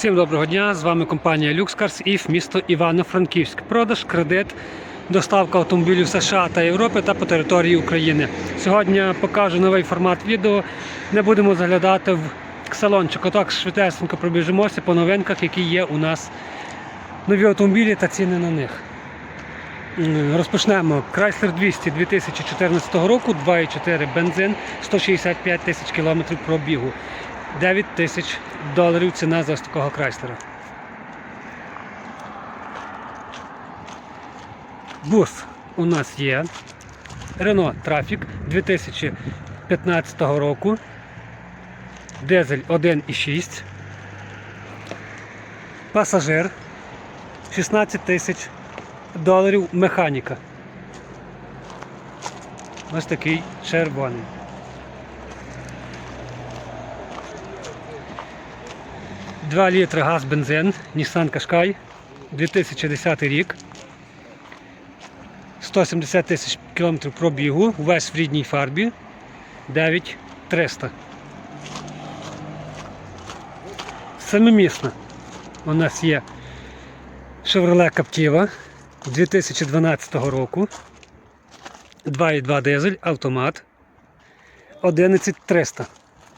Всім доброго дня! З вами компанія Люкскарс і місто Івано-Франківськ. Продаж, кредит, доставка автомобілів США та Європи та по території України. Сьогодні покажу новий формат відео. Не будемо заглядати в салончик. Отак швидесенько пробіжимося по новинках, які є у нас нові автомобілі та ціни на них. Розпочнемо. Chrysler 200 2014 року, 2,4 бензин, 165 тисяч кілометрів пробігу. 9 тисяч доларів ціна за ось такого Крайслера. Бус у нас є. Renault Trafic 2015 року. Дизель 1,6. Пасажир 16 тисяч доларів механіка. Ось такий червоний. Два літри газ бензин Nissan Qashqai 2010 рік. 170 тисяч кілометрів пробігу, весь в рідній фарбі 9300. Семимісна у нас є Chevrolet Captiva 2012 року. 2,2 дизель, автомат. 11300.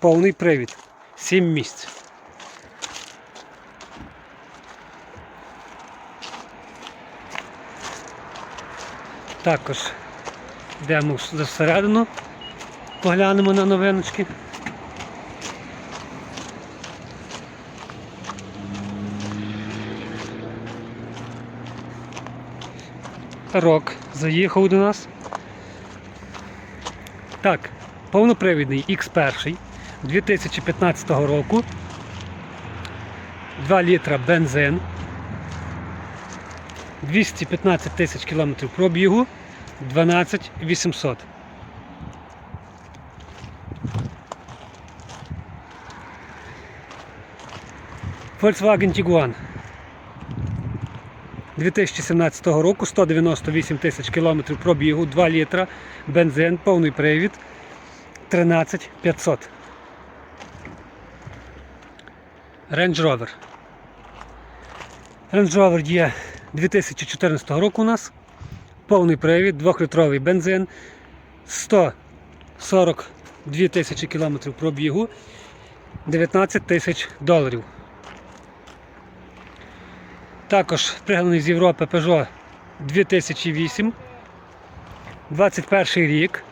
Повний привід. 7 місць. Також йдемо всередину, поглянемо на новиночки. Рок заїхав до нас. Так, повнопривідний X1 2015 року. 2 літра бензин. 215 тисяч кілометрів пробігу, 12 800. Volkswagen Tiguan 2017 року 198 тисяч кілометрів пробігу, 2 літра, бензин, повний привід, 13 500. Range Rover. Range Rover є 2014 року у нас. Повний привід, 2-літровий бензин, 142 тисячі кілометрів пробігу, 19 тисяч доларів. Також пригнаний з Європи Peugeot 2008, 21 рік,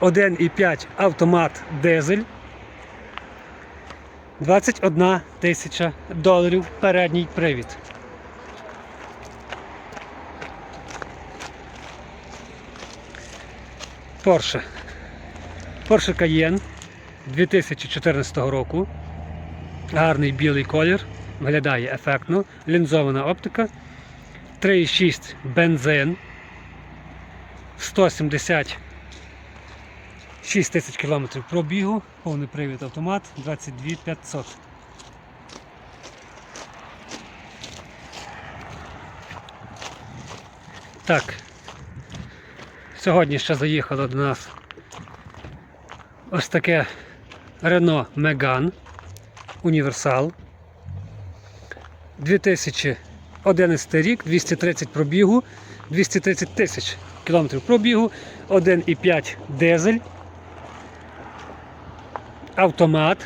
1,5 автомат дизель. 21 тисяча доларів передній привід. Porsche. Porsche Cayenne 2014 року. Гарний білий колір. Виглядає ефектно. Лінзована оптика. 3,6 бензин. 170 6 тисяч кілометрів пробігу, повний привід автомат 22 500. Так. Сьогодні ще заїхало до нас ось таке Renault Megane Універсал. 2011 рік, 230 пробігу, 230 тисяч кілометрів пробігу, 1,5 дизель автомат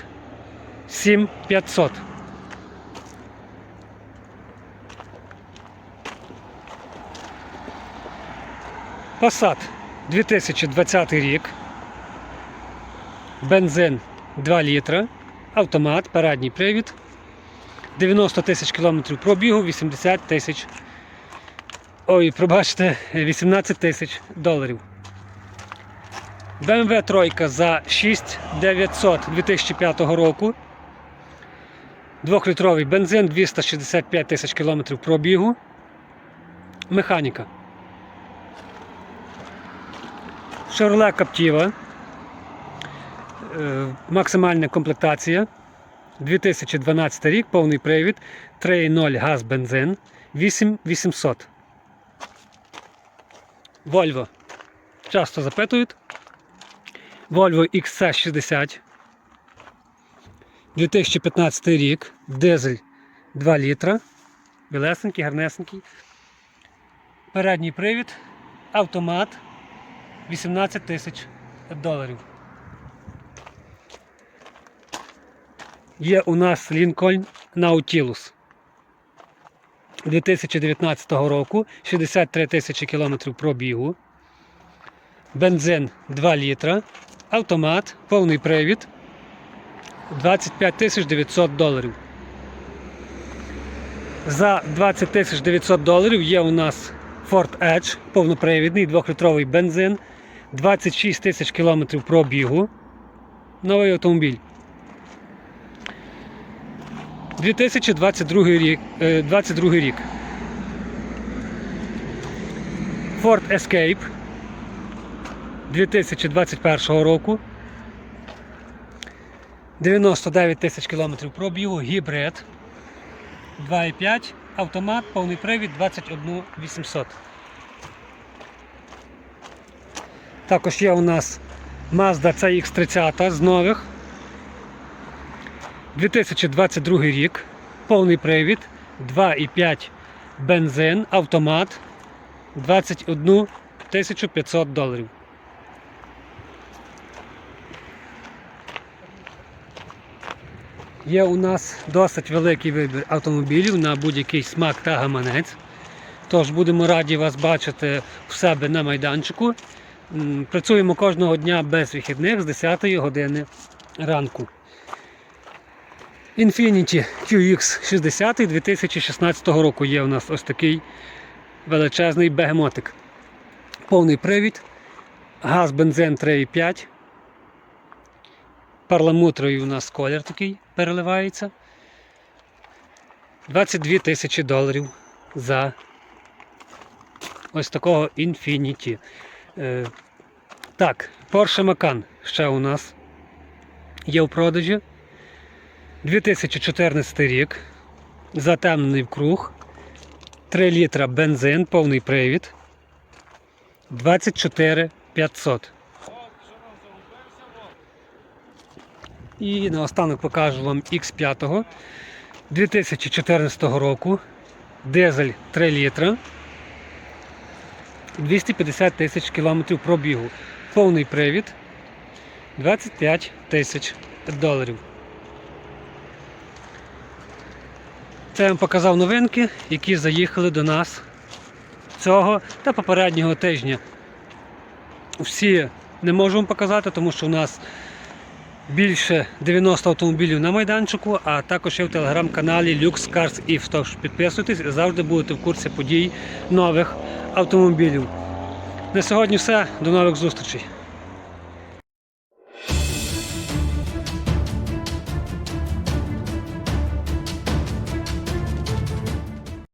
7500. Passat 2020 рік. Бензин 2 літра. Автомат, передній привід. 90 тисяч кілометрів пробігу, 80 тисяч. Ой, пробачте, 18 тисяч доларів. BMW тройка за 6900 2005 року. Двохлітровий бензин, 265 тисяч кілометрів пробігу. Механіка. Chevrolet Captiva. Е, Максимальна комплектація. 2012 рік, повний привід, 3.0 газ бензин, 8800. Volvo. Часто запитують. Volvo XC60 2015 рік, дизель 2 літра, білесенький, гарнесенький. Передній привід, автомат 18 тисяч доларів. Є у нас Lincoln Nautilus 2019 року, 63 тисячі кілометрів пробігу. Бензин 2 літра, автомат, повний привід 25 тисяч 900 доларів. За 20 тисяч 900 доларів є у нас Ford Edge, повнопривідний 2-літровий бензин, 26 тисяч кілометрів пробігу. Новий автомобіль. 2022 рік. е, 22 рік. Ford Escape 2021 року. 99 тисяч кілометрів пробігу, гібрид 2,5, автомат, повний привід 21 800. Також є у нас Mazda CX-30 з нових. 2022 рік, повний привід, 2,5 бензин, автомат, 21 500 доларів. Є у нас досить великий вибір автомобілів на будь-який смак та гаманець. Тож будемо раді вас бачити в себе на майданчику. Працюємо кожного дня без вихідних з 10 години ранку. Infiniti QX60 2016 року є у нас ось такий величезний бегемотик. Повний привід, газ, бензин 3,5. Парламутровий у нас колір такий переливається. 22 тисячі доларів за ось такого Infiniti. Е, так, Porsche Macan ще у нас є в продажі. 2014 рік. Затемнений в круг. 3 літра бензин, повний привід. 24 500. І наостанок покажу вам X5 2014 року. Дизель 3 літра. 250 тисяч кілометрів пробігу. Повний привід 25 тисяч доларів. Це я вам показав новинки, які заїхали до нас цього та попереднього тижня. Всі не можу вам показати, тому що у нас більше 90 автомобілів на майданчику, а також є в телеграм-каналі Lux Cars If. Тож підписуйтесь і завжди будете в курсі подій нових автомобілів. На сьогодні все. До нових зустрічей.